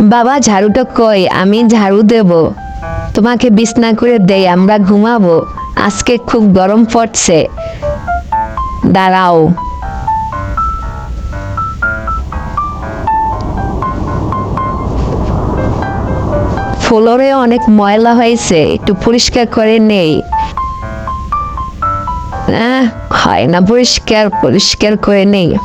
বাবা, ঝাড়ুটা কই? আমি ঝাড়ু দেব। তোমাকে বিছনা করে দেই, আমরা ঘুমাবো। আজকে খুব গরম পড়ছে। দাঁড়াও। ফ্লোরে অনেক ময়লা হয়েছে, একটু পরিষ্কার করে নেই। হয় না পরিষ্কার পরিষ্কার করে নেই।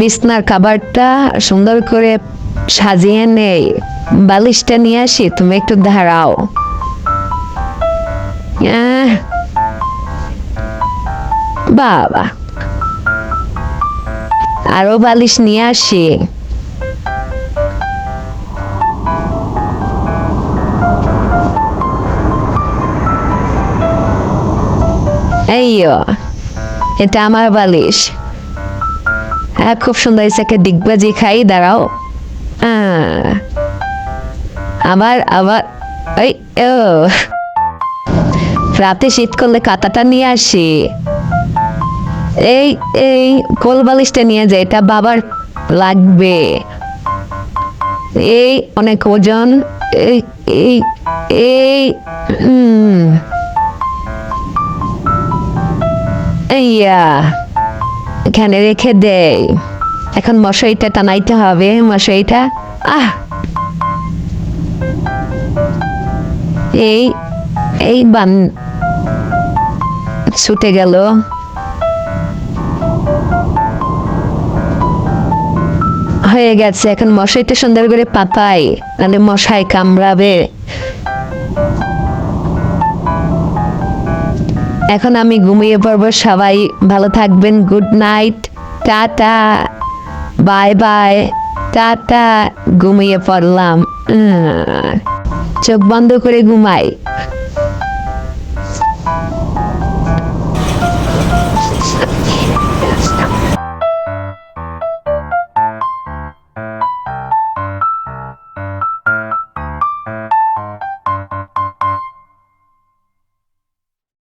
বিছনার খাবারটা সুন্দর করে সাজিয়ে নেই। বালিশটা নিয়ে আসি, তুমি একটু দাঁড়াও। বাবা। আরও বালিশ নিয়ে আসি। এইও এটা আমার বালিশ। খুব সুন্দর একটা দিগবাজি খাই, দাঁড়াও। আবার আবার, এই, ও। রাতে শীত করলে কাতাটা নিয়ে আসি। এই এই, কোল বালিশটা নিয়ে যায় এটা বাবার লাগবে। এই, অনেক ওজন, এই এই এই। ইয়া এখানে রেখে দেই। এখন মশারিটা টানাইতে হবে মশারিটা আহ! এই এই বান ছুটে গেল। হয়ে গেছে, এখন মশারিটা সুন্দর করে পাতাই নাহলে মশাই কামড়াবে। এখন আমি ঘুমিয়ে পড়ব, সবাই ভালো থাকবেন, good night, tata, bye bye, tata, ঘুমিয়ে পড়লাম চোখ বন্ধ করে ঘুমাই।